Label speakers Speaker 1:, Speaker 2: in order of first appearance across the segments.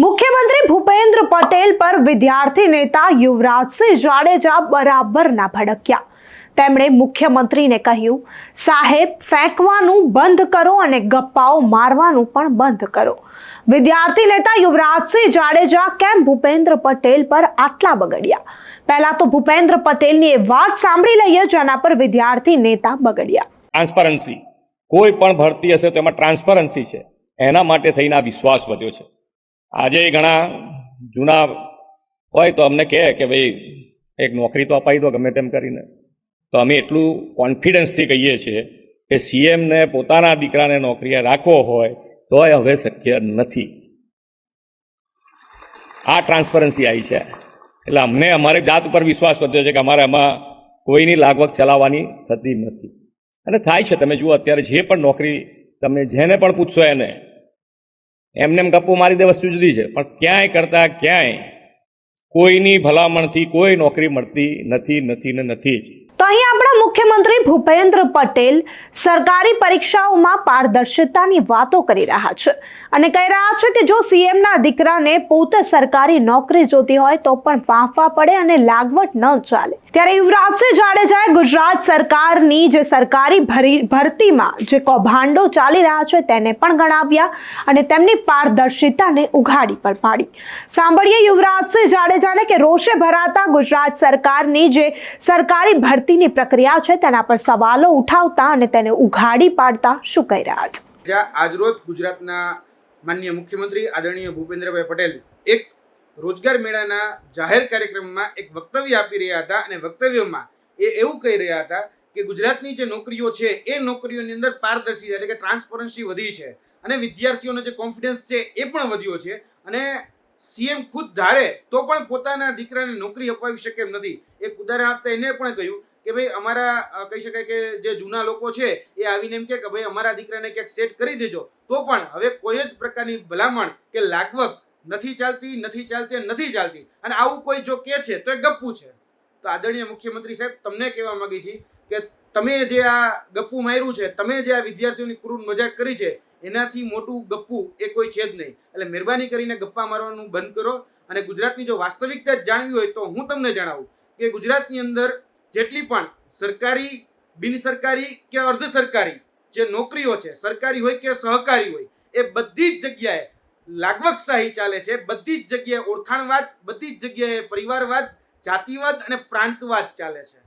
Speaker 1: મુખ્યમંત્રી ભૂપેન્દ્ર પટેલ પર વિદ્યાર્થી નેતા યુવરાજસિંહ જાડેજા બરાબરના ભડક્યા. તેમણે મુખ્યમંત્રીને કહ્યું, સાહેબ, ફેંકવાનું બંધ કરો અને ગપ્પાઓ મારવાનું પણ બંધ કરો. વિદ્યાર્થી નેતા યુવરાજસિંહ જાડેજા કેમ ભૂપેન્દ્ર પટેલ પર આટલા બગડ્યા? પહેલા તો ભૂપેન્દ્ર પટેલની એ વાત સાંભળી લઈએ જેના પર વિદ્યાર્થી નેતા બગડ્યા.
Speaker 2: ટ્રાન્સપરન્સી કોઈ પણ ભરતી હશે તેમાં ટ્રાન્સપરન્સી છે. એના માટે થઈને આ વિશ્વાસ વધ્યો છે. આજે ઘણા જૂના હોય તો અમને કહે કે ભાઈ, એક નોકરી તો અપાઈ દો ગમે તેમ કરીને. તો અમે એટલું કોન્ફિડન્સથી કહીએ છીએ કે સીએમને પોતાના દીકરાને નોકરીએ રાખવો હોય તોય હવે શક્ય નથી. આ ટ્રાન્સપરન્સી આવી છે. એટલે અમને અમારી જાત ઉપર વિશ્વાસ વધ્યો છે કે અમારે આમાં કોઈની લાગવગ ચલાવવાની થતી નથી. અને થાય છે, તમે જુઓ અત્યારે જે પણ નોકરી તમે જેને પણ પૂછશો એને એમને એમ ગપ્પો મારી દે વસ્તુ જુદી છે. પણ ક્યાંય કરતાં ક્યાંય કોઈની ભલામણથી કોઈ નોકરી મળતી નથી નથી ને નથી જ.
Speaker 1: તો અહીં આપણા મુખ્યમંત્રી ભૂપેન્દ્ર પટેલ સરકારી પરીક્ષાઓમાં પારદર્શિતાની વાતો કરી રહ્યા છે અને કહી રહ્યા છે કે જો સીએમના દીકરાને પોતે સરકારી નોકરી જોતી હોય તો પણ ફાંફા પડે અને લાગવટ ન ચાલે. ત્યારે યુવરાજસિંહ જાડેજાએ ગુજરાત સરકારની જે સરકારી ભરતીમાં જે કૌભાંડો ચાલી રહ્યા છે તેને પણ ગણાવ્યા અને તેમની પારદર્શિતાને ઉઘાડી પણ પાડી. સાંભળીએ યુવરાજસિંહ જાડેજાને કે રોષે ભરાતા ગુજરાત સરકારની જે સરકારી ભરતીની પ્રક્રિયા છે તેના પર સવાલો ઉઠાવતા અને તેને ઉઘાડી પાડતા શું કહી રહ્યા છે?
Speaker 3: આજરોજ ગુજરાતના માનનીય મુખ્યમંત્રી આદરણીય ભૂપેન્દ્રભાઈ પટેલ એક રોજગાર મેળાના જાહેર કાર્યક્રમમાં એક વક્તવ્ય આપી રહ્યા હતા અને વક્તવ્યમાં એ એવું કહી રહ્યા હતા કે ગુજરાતની જે નોકરીઓ છે, એ નોકરીઓની અંદર પારદર્શિતા એટલે કે ટ્રાન્સપરન્સી વધી છે અને વિદ્યાર્થીઓનો જે કોન્ફિડન્સ છે, એ પણ વધ્યો છે અને સીએમ ખુદ ધારે તો પણ પોતાના દીકરાને નોકરી અપાવી શકે એમ નથી. એક ઉદાહરણ આપતા એને પણ કહ્યું કે ભાઈ, અમારા કહી શકાય કે જે જૂના લોકો છે, એ આવીને એમ કે ભાઈ, અમારા દીકરાને ક્યાંક સેટ કરી દેજો. તો પણ હવે કોઈ જ પ્રકારની ભલામણ કે લાગવગ નથી ચાલતી નથી ચાલતી નથી ચાલતી. અને આવું કોઈ જો કે છે, તો એ ગપ્પુ છે. તો આદરણીય મુખ્યમંત્રી સાહેબ, તમને કહેવા માંગી છી કે તમે જે આ ગપ્પુ માર્યું છે, તમે જે આ વિદ્યાર્થીઓની ક્રૂર મજાક કરી છે, એનાથી મોટું ગપ્પુ એ કોઈ છે જ નહીં. એટલે મહેરબાની કરીને ગપ્પા મારવાનું બંધ કરો. અને ગુજરાતની જો વાસ્તવિકતા જાણવી હોય, તો હું તમને જણાવું કે ગુજરાતની અંદર જેટલી પણ સરકારી બિન સરકારી કે અર્ધ સરકારી જે નોકરીઓ છે, સરકારી હોય કે સહકારી હોય, એ બધી જ જગ્યાએ લાગવકશાહી ચાલે છે. બધી જ જગ્યાએ ઓળખાણવાદ, બધી જ જગ્યાએ પરિવારવાદ, જાતિવાદ અને પ્રાંતવાદ ચાલે છે.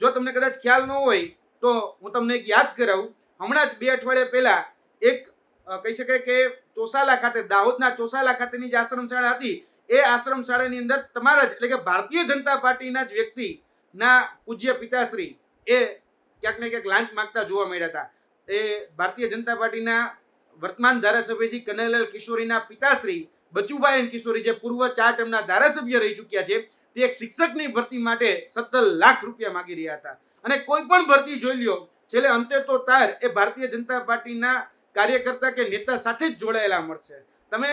Speaker 3: જો તમને કદાચ ખ્યાલ ન હોય, તો હું તમને એક યાદ કરાવું. હમણાં જ બે અઠવાડિયા પહેલા એક કહી શકાય કે ચોસાલા ખાતે, દાહોદના ચોસાલા ખાતેની જે આશ્રમ શાળા હતી, એ આશ્રમશાળાની અંદર તમારા જ, એટલે કે ભારતીય જનતા પાર્ટીના જ વ્યક્તિના પૂજ્ય પિતાશ્રી એ ક્યાંક ને ક્યાંક લાંચ માગતા જોવા મળ્યા હતા. એ ભારતીય જનતા પાર્ટીના વર્તમાન ધારાસભ્ય શ્રી કનૈલાલ કિશોરીના પિતાશ્રી બચુભાઈ કિશોરી જે પૂર્વ ચાર ટર્મના ધારાસભ્ય રહી ચૂક્યા છે, તે એક શિક્ષકની ભરતી માટે સત્તર લાખ રૂપિયા માગી રહ્યા હતા. અને કોઈ પણ ભરતી જોઈ લ્યો, છેલ્લે અંતે તો તાર એ ભારતીય જનતા પાર્ટીના કાર્યકર્તા કે નેતા સાથે જ જોડાયેલા મળશે. તમે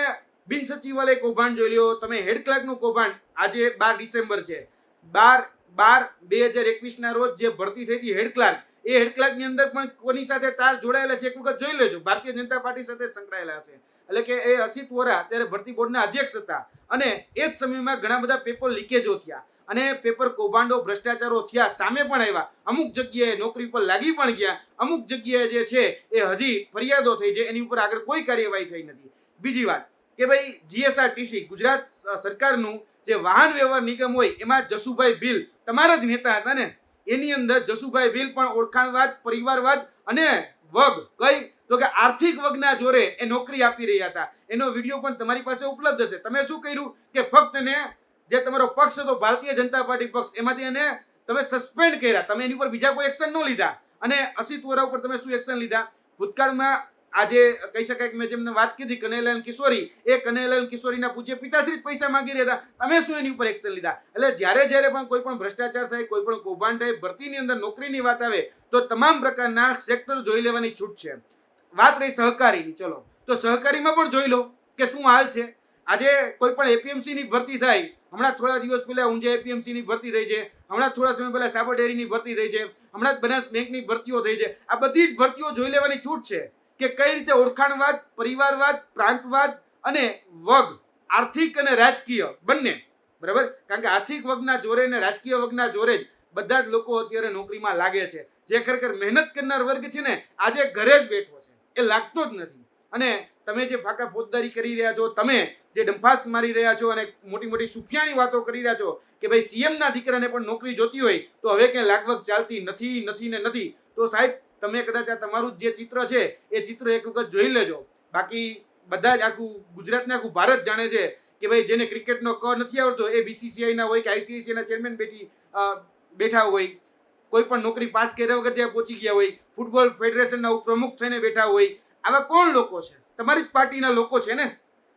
Speaker 3: બિન સચિવાલય કૌભાંડ જોઈ લ્યો, તમે હેડ ક્લાર્કનું કૌભાંડ આજે બાર ડિસેમ્બર છે. બાર બાર બે હજાર એકવીસના રોજ જે ભરતી થઈ હતી હેડ ક્લાર્ક એ હેડ ક્લાર્કની અંદર પણ કોની સાથે તાર જોડાયેલા છે, એક વખત જોઈ લેજો. ભારતીય જનતા પાર્ટી સાથે સંકળાયેલા હશે. એટલે કે એ અસિત વોરા ત્યારે ભરતી બોર્ડના અધ્યક્ષ હતા. અને એ જ સમયમાં ઘણા બધા પેપર લીકેજો થયા. અને પેપર કૌભાંડો, ભ્રષ્ટાચારો થયા. સામે પણ આવ્યા. અમુક જગ્યાએ નોકરી પર લાગી પણ ગયા. અમુક જગ્યાએ જે છે એ હજી ફરિયાદો થઈ છે. એની ઉપર આગળ કોઈ કાર્યવાહી થઈ નથી. બીજી વાત કે ભાઈ જીએસઆરટીસી, ગુજરાત સરકારનું જે વાહન વ્યવહાર નિગમ હોય, એમાં જસુભાઈ ભીલ, તમારા જ નેતા હતા ને? એની અંદર જસુભાઈ ભીલ પણ ઓળખાણવાદ, પરિવારવાદ અને વગ. કઈ? તો કે આર્થિક વગના જોરે એ નોકરી આપી રહ્યા હતા. એનો વીડિયો પણ તમારી પાસે ઉપલબ્ધ હશે તમે શું કર્યું? કે ફક્ત ને જે તમારો પક્ષ હતો, ભારતીય જનતા પાર્ટી પક્ષ, એમાંથી એને તમે સસ્પેન્ડ કર્યા. તમે એની ઉપર બીજા કોઈ એક્શન ન લીધા. અને અસિત વોરા ઉપર તમે શું એક્શન લીધા? ભૂતકાળમાં આજે કહી શકાય કે મેં જેમને વાત કીધી, કનૈયાલાલ કિશોરી, એ કનૈયાલાલ કિશોરીના પૂછે પિતાશ્રી જ પૈસા માંગી રહ્યા હતા. તમે શું એની ઉપર એક્શન લીધા? એટલે જ્યારે જ્યારે પણ કોઈ પણ ભ્રષ્ટાચાર થાય, કોઈ પણ કૌભાંડ થાય, ભરતીની અંદર નોકરીની વાત આવે, તો તમામ પ્રકારના સેક્ટર જોઈ લેવાની છૂટ છે. વાત રહી સહકારીની, ચલો. તો સહકારીમાં પણ જોઈ લો કે શું હાલ છે. આજે કોઈ પણ એપીએમસીની ભરતી થાય, હમણાં થોડા દિવસ પહેલા ઊંઝા એપીએમસીની ભરતી થઈ છે, હમણાં થોડા સમય પહેલા સાબર ડેરીની ભરતી થઈ છે, હમણાં જ બનાસ બેંકની ભરતીઓ થઈ છે. આ બધી જ ભરતીઓ જોઈ લેવાની છૂટ છે. કે કઈ રીતે ઓળખાણવાદ, પરિવારવાદ, પ્રાંતવાદ અને વગ, આર્થિક અને રાજકીય બંને. બરાબર? કારણ કે આર્થિક વર્ગના જોરે અને રાજકીય વર્ગના જોરે જ બધા જ લોકો અત્યારે નોકરીમાં લાગે છે. જે ખરેખર મહેનત કરનાર વર્ગ છે ને, આજે ઘરે જ બેઠો છે. એ લાગતો જ નથી. અને તમે જે ફાંકા ફોજદારી કરી રહ્યા છો, તમે જે ડંફાસ મારી રહ્યા છો અને મોટી મોટી સુફિયાની વાતો કરી રહ્યા છો કે ભાઈ સીએમના દીકરાને પણ નોકરી જોતી હોય, તો હવે ક્યાંય લાગવગ ચાલતી નથી નથી ને નથી. તો સાહેબ તમે કદાચ આ તમારું જે ચિત્ર છે, એ ચિત્ર એક વખત જોઈ લેજો. બાકી બધા જ આખું ગુજરાતને આખું ભારત જાણે છે કે ભાઈ જેને ક્રિકેટનો ક નથી આવડતો, એ બીસીસીઆઈના હોય કે આઈસીઆઈસીના ચેરમેન બેઠી બેઠા હોય, કોઈ પણ નોકરી પાસ કર્યા વગર ત્યાં પહોંચી ગયા હોય, ફૂટબોલ ફેડરેશનના પ્રમુખ થઈને બેઠા હોય, આવા કોણ લોકો છે? તમારી જ પાર્ટીના લોકો છે ને?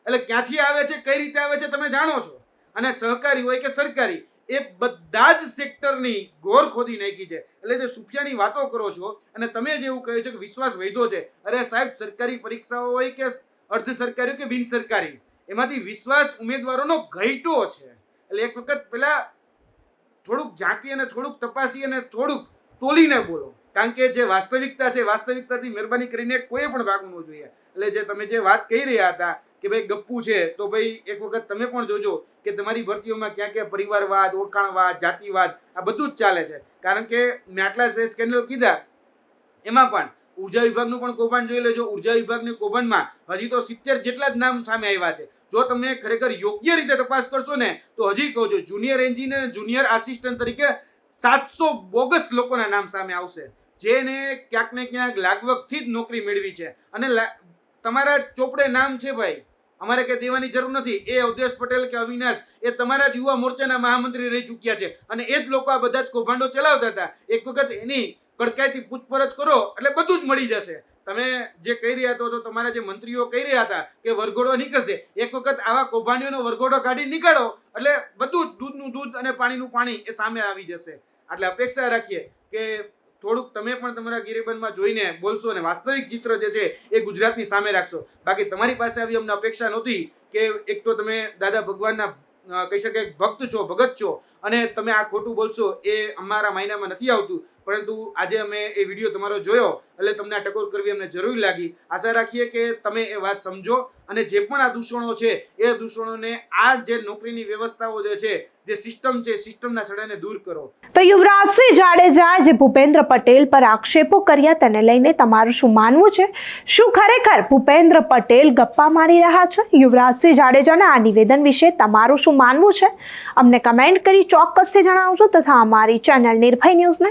Speaker 3: એટલે ક્યાંથી આવે છે, કઈ રીતે આવે છે, તમે જાણો છો? અને સહકારી હોય કે સરકારી? એ બધા જ સેક્ટરની ગોર ખોદી નાખી છે. એટલે જે સુફિયાની વાતો કરો છો અને તમે જે એવું કહ્યું છે કે વિશ્વાસ વધ્યો છે, અરે સાહેબ, સરકારી પરીક્ષાઓ હોય કે અર્ધ સરકારી હોય કે બિન સરકારી, એમાંથી વિશ્વાસ ઉમેદવારોનો ઘટ્યો છે. એટલે એક વખત પેલા થોડુંક ઝાંકી અને થોડુંક તપાસી અને થોડુંક તોલીને બોલો. કારણ કે જે વાસ્તવિકતા છે, વાસ્તવિકતાથી મહેરબાની કરીને કોઈ પણ ભાગવું ન જોઈએ. એટલે જે તમે જે વાત કહી રહ્યા હતા કે ભાઈ ગપ્પુ છે, તો ભાઈ એક વખત તમે પણ જોજો કે તમારી ભરતીઓમાં ક્યાં ક્યાં પરિવારવાદ, ઓળખાણવાદ, જાતિવાદ, આ બધું જ ચાલે છે. કારણ કે મેં આટલા સ્કેન્ડલ કીધા, એમાં પણ ઊર્જા વિભાગનું પણ કૌભાંડ જોઈ લેજો. ઊર્જા વિભાગની કૌભાંડમાં હજી તો સિત્તેર જેટલા જ નામ સામે આવ્યા છે. જો તમે ખરેખર યોગ્ય રીતે તપાસ કરશો ને, તો હજી કહું છું જુનિયર એન્જિનિયર જુનિયર આસિસ્ટન્ટ તરીકે સાતસો બોગસ લોકોના નામ સામે આવશે. જેને ક્યાંક ને ક્યાંક લાગવગથી જ નોકરી મેળવી છે. અને તમારા ચોપડે નામ છે ભાઈ? અમારે કંઈ દેવાની જરૂર નથી. એ અવધેશ પટેલ કે અવિનાશ, એ તમારા જ યુવા મોરચાના મહામંત્રી રહી ચૂક્યા છે. અને એ જ લોકો આ બધા જ કૌભાંડો ચલાવતા હતા. એક વખત એની કડકાઈથી પૂછપરછ કરો, એટલે બધું જ મળી જશે. તમે જે કહી રહ્યા હતા તમારા જે મંત્રીઓ કહી રહ્યા હતા કે વરઘોડો નીકળશે, એક વખત આવા કૌભાંડીઓનો વરઘોડો કાઢી નીકળો, એટલે બધું દૂધનું દૂધ અને પાણીનું પાણી એ સામે આવી જશે. એટલે અપેક્ષા રાખીએ કે થોડુંક તમે પણ તમારા ગિરિબંધમાં જોઈને બોલશો અને વાસ્તવિક ચિત્ર જે છે એ ગુજરાતની સામે રાખશો. બાકી તમારી પાસે આવી અમને અપેક્ષા નહોતી કે એક તો તમે દાદા ભગવાનના કહી શકાય ભક્ત છો, ભગત છો અને તમે આ ખોટું બોલશો એ અમારા માયનામાં નથી આવતું. પરંતુ આજે અમે એ વીડિયો તમારો જોયો એટલે તમને આ ટકોર કરવી અમને જરૂરી લાગી. આશા રાખીએ કે તમે એ વાત સમજો અને જે પણ આ દૂષણો છે, એ દૂષણોને આ જે નોકરીની વ્યવસ્થાઓ જે છે, જે સિસ્ટમ છે સિસ્ટમના સડાને દૂર કરો.
Speaker 1: તો યુવરાજસિંહ જાડેજા જે ભૂપેન્દ્ર પટેલ પર આક્ષેપો કર્યા તેને લઈને તમારું શું માનવું છે? શું ખરેખર ભૂપેન્દ્ર પટેલ ગપ્પા મારી રહ્યા છે? યુવરાજસિંહ જાડેજાના આ નિવેદન વિશે તમારું શું માનવું છે? અમને કમેન્ટ કરી ચોક્કસથી જણાવજો તથા અમારી ચેનલ નિર્ભય ન્યૂઝને